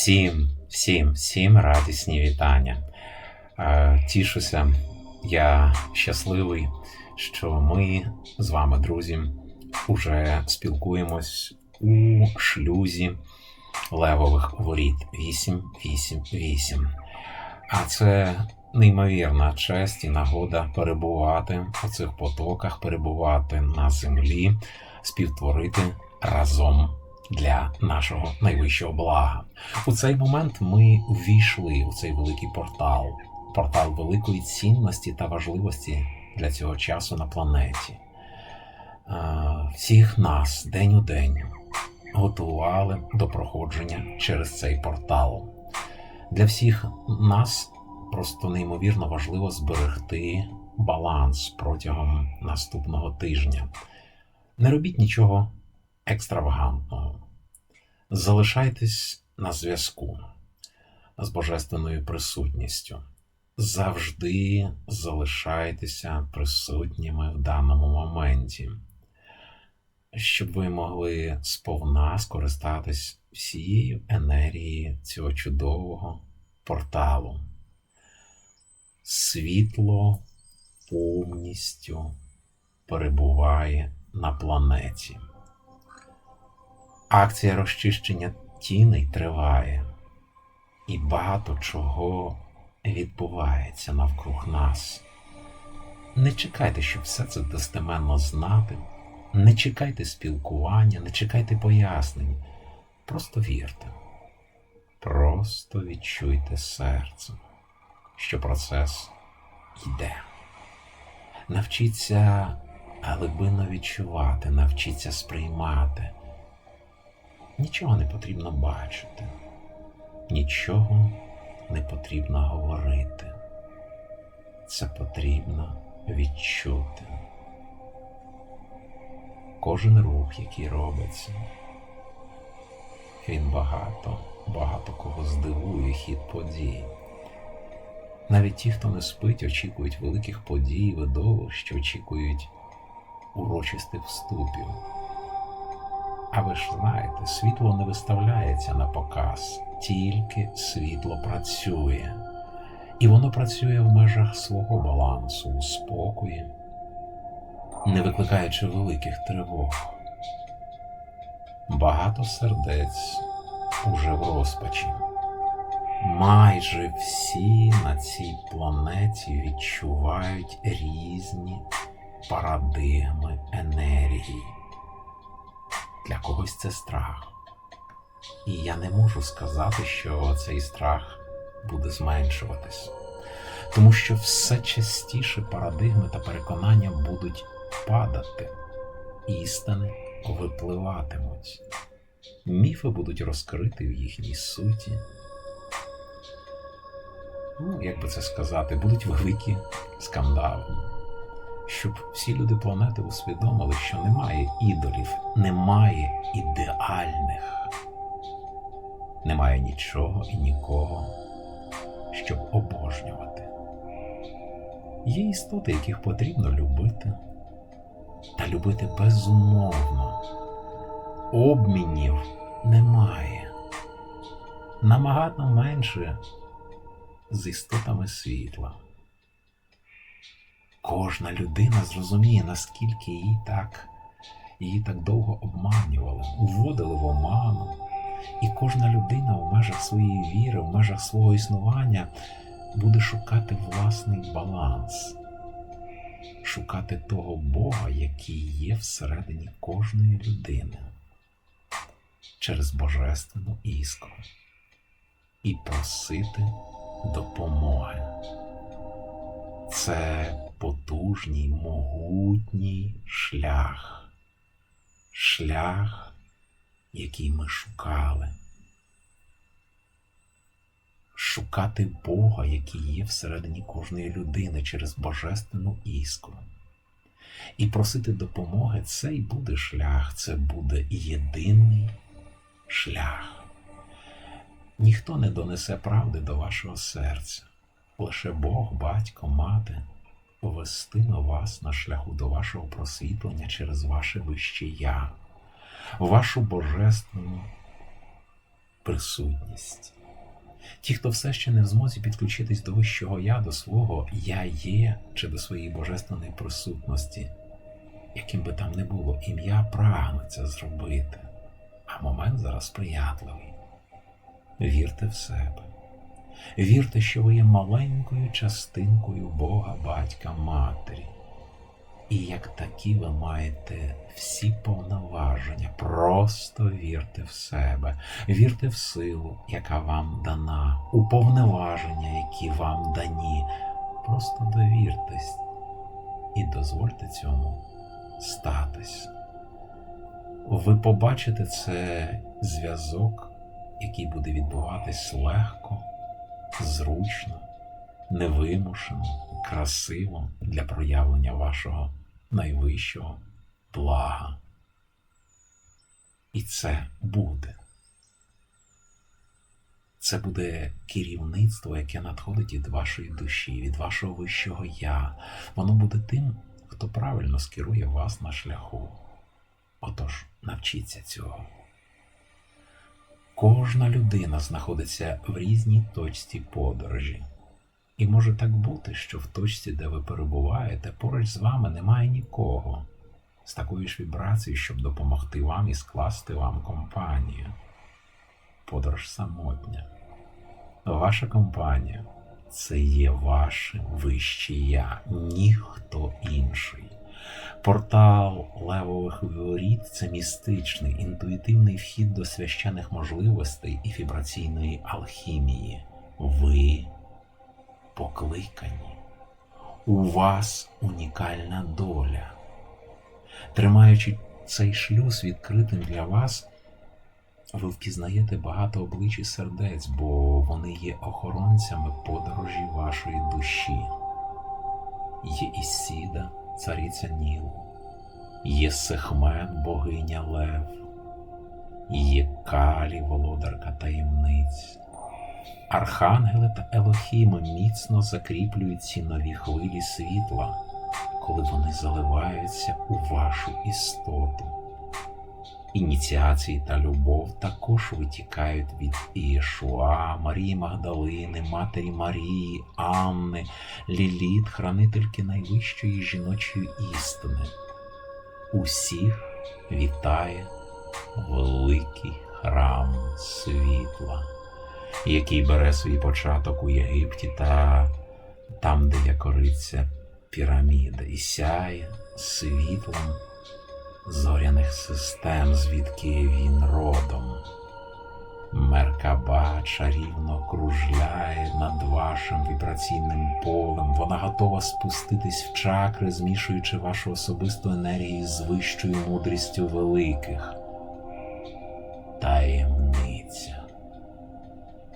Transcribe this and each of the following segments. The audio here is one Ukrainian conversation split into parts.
Всім, всім, всім радісні вітання. Е, Тішуся, я щасливий, що ми з вами, друзі, уже спілкуємось у шлюзі левових воріт 888. А це неймовірна честь і нагода перебувати у цих потоках, перебувати на землі, співтворити разом для нашого найвищого блага. У цей момент ми ввійшли у цей великий портал, портал великої цінності та важливості для цього часу на планеті. Е, Всіх нас день у день готували до проходження через цей портал. Для всіх нас просто неймовірно важливо зберегти баланс протягом наступного тижня. Не робіть нічого екстравагантного. Залишайтесь на зв'язку з божественною присутністю. Завжди залишайтеся присутніми в даному моменті, щоб ви могли сповна скористатись всією енергією цього чудового порталу. Світло повністю перебуває на планеті. Акція розчищення тіней триває, і багато чого відбувається навкруг нас. Не чекайте, щоб все це достеменно знати, не чекайте спілкування, не чекайте пояснень. Просто вірте, просто відчуйте серцем, що процес йде. Навчіться глибинно відчувати, навчіться сприймати. Нічого не потрібно бачити, нічого не потрібно говорити. Це потрібно відчути. Кожен рух, який робиться, він багато, багато кого здивує хід подій. Навіть ті, хто не спить, очікують великих подій, видовищ, очікують урочистих вступів. А ви ж знаєте, світло не виставляється на показ, тільки світло працює. І воно працює в межах свого балансу, у спокої, не викликаючи великих тривог. Багато сердець уже в розпачі. Майже всі на цій планеті відчувають різні парадигми енергії для когось це страх. І я не можу сказати, що цей страх буде зменшуватись, тому що все частіше парадигми та переконання будуть падати, істини випливатимуть, міфи будуть розкриті в їхній суті. Ну, як би це сказати, будуть великі скандали щоб всі люди планети усвідомили, що немає ідолів, немає ідеальних, немає нічого і нікого, щоб обожнювати. Є істоти, яких потрібно любити, та любити безумовно. Обмінів немає. Намагато менше з істотами світла. Кожна людина зрозуміє, наскільки її так її так довго обманювали, уводили в оману. І кожна людина в межах своєї віри, в межах свого існування буде шукати власний баланс, шукати того Бога, який є всередині кожної людини через божественну іскру і просити допомоги. Це потужній, могутній шлях, шлях, який ми шукали. Шукати Бога, який є всередині кожної людини через божественну іскру. І просити допомоги це і буде шлях, це буде єдиний шлях. Ніхто не донесе правди до вашого серця, лише Бог, батько, мати повестиме вас на шляху до вашого просвітлення через ваше вище Я, вашу божественну присутність. Ті, хто все ще не в змозі підключитись до вищого я, до свого я є чи до своєї божественної присутності, яким би там не було, ім'я прагне це зробити, а момент зараз сприятливий. Вірте в себе. Вірте, що ви є маленькою частинкою Бога, батька, матері. І як такі ви маєте всі повноваження. Просто вірте в себе, вірте в силу, яка вам дана, у повноваження, які вам дані. Просто довіртесь і дозвольте цьому статись. Ви побачите це зв'язок, який буде відбуватись легко, зручно, невимушено, красиво для проявлення вашого найвищого блага. І це буде. Це буде керівництво, яке надходить від вашої душі, від вашого вищого я. Воно буде тим, хто правильно скерує вас на шляху. Отож, навчіться цього. Кожна людина знаходиться в різній точці подорожі. І може так бути, що в точці, де ви перебуваєте, поруч з вами немає нікого з такою ж вібрацією, щоб допомогти вам і скласти вам компанію. Подорож самотня. Ваша компанія це є ваше вище я, ніхто інший. Портал левових воріт це містичний, інтуїтивний вхід до священих можливостей і вібраційної алхімії. Ви покликані. У вас унікальна доля. Тримаючи цей шлюз відкритим для вас, ви впізнаєте багато облич і сердець, бо вони є охоронцями подорожі вашої душі. Є Ісіда, цариця Ніл, є Сехмет, богиня Лев, є Калі, володарка таємниць. Архангели та Елохіми міцно закріплюють ці нові хвилі світла, коли вони заливаються у вашу істоту. Ініціації та любов також витікають від Ієшуа, Марії Магдалини, Матері Марії, Анни, Ліліт, хранительки найвищої жіночої істини. Усіх вітає великий храм світла який бере свій початок у Єгипті та там, де є кориця піраміда, і сяє світлом зоряних систем, звідки він родом. Меркаба чарівно кружляє над вашим вібраційним полем. Вона готова спуститись в чакри, змішуючи вашу особисту енергію з вищою мудрістю великих. Таємниця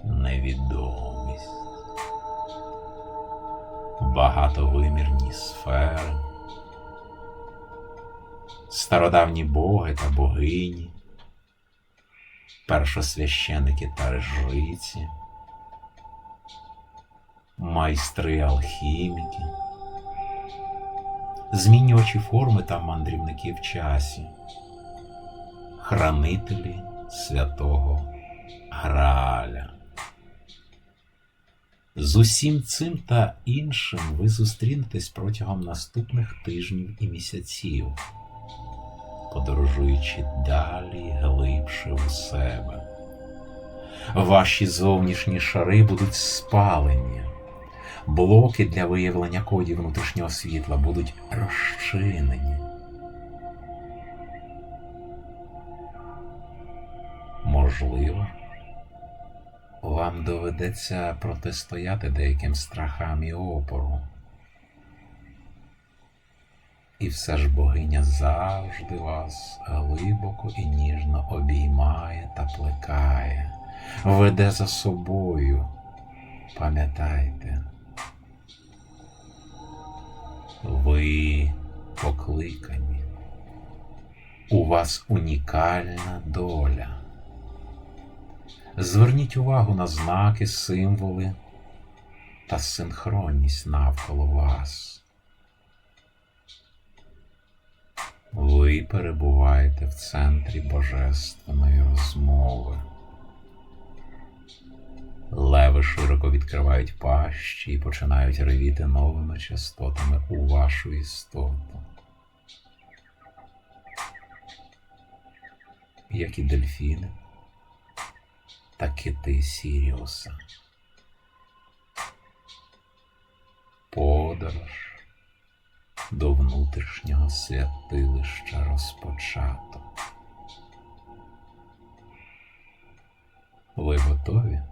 невідомість, багатовимірні сфери, стародавні боги та богині, першосвященики та жриці, майстри алхіміки, змінювачі форми та мандрівники в часі, хранителі святого Граля. З усім цим та іншим ви зустрінетесь протягом наступних тижнів і місяців, подорожуючи далі глибше у себе. Ваші зовнішні шари будуть спалені, блоки для виявлення кодів внутрішнього світла будуть розчинені. Можливо вам доведеться протистояти деяким страхам і опору. І все ж богиня завжди вас глибоко і ніжно обіймає та плекає, веде за собою. Пам'ятайте, ви покликані, у вас унікальна доля. Зверніть увагу на знаки, символи та синхронність навколо вас. Ви перебуваєте в центрі божественної розмови. Леви широко відкривають пащі і починають ревіти новими частотами у вашу істоту. Як і дельфіни, так і ти, Сіріуса. Подорож до внутрішнього святилища розпочато. Ви готові?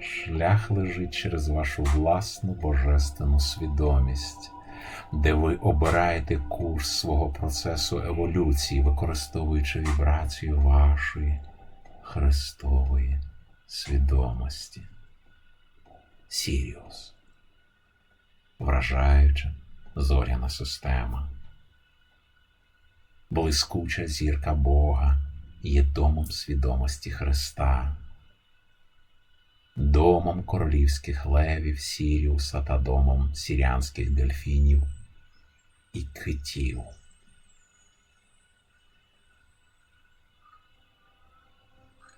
Шлях лежить через вашу власну божественну свідомість, де ви обираєте курс свого процесу еволюції, використовуючи вібрацію вашої Христової свідомості. Сіріус. Вражаюча зоряна система. Блискуча зірка Бога є домом свідомості Христа, домом королівських левів Сіріуса та домом сіріанських дельфінів і китів.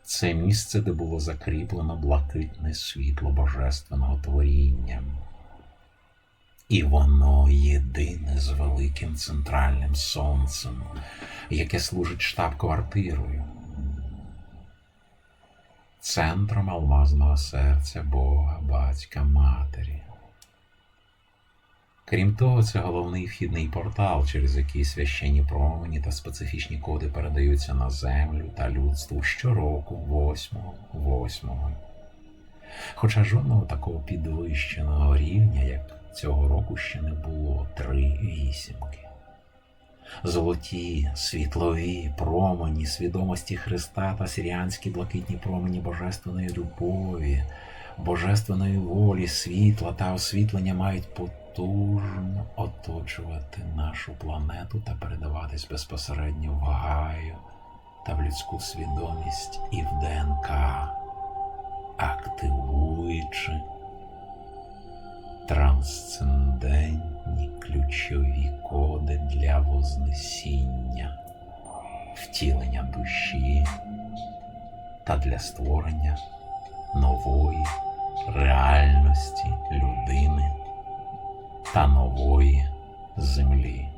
Це місце, де було закріплено блакитне світло божественного творіння. І воно єдине з великим центральним сонцем, яке служить штаб-квартирою, центром алмазного серця Бога, Батька, Матері. Крім того, це головний вхідний портал, через який священні промені та специфічні коди передаються на землю та людству щороку, 8 8 Хоча жодного такого підвищеного рівня, як цього року, ще не було три вісімки. Золоті, світлові промені свідомості Христа та сіріанські блакитні промені божественної любові, божественної волі, світла та освітлення мають потужно оточувати нашу планету та передаватись безпосередньо в Гаю та в людську свідомість і в ДНК, активуючи трансцендентні ключові коди для вознесіння, втілення душі та для створення нової реальності людини та нової землі.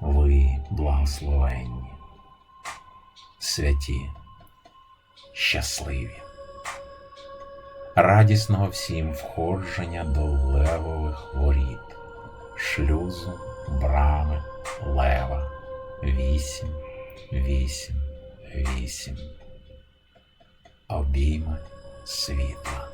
Ви благословенні, святі, щасливі радісного всім входження до левових воріт, шлюзу, брами, лева, вісім, вісім, вісім, обійми світла.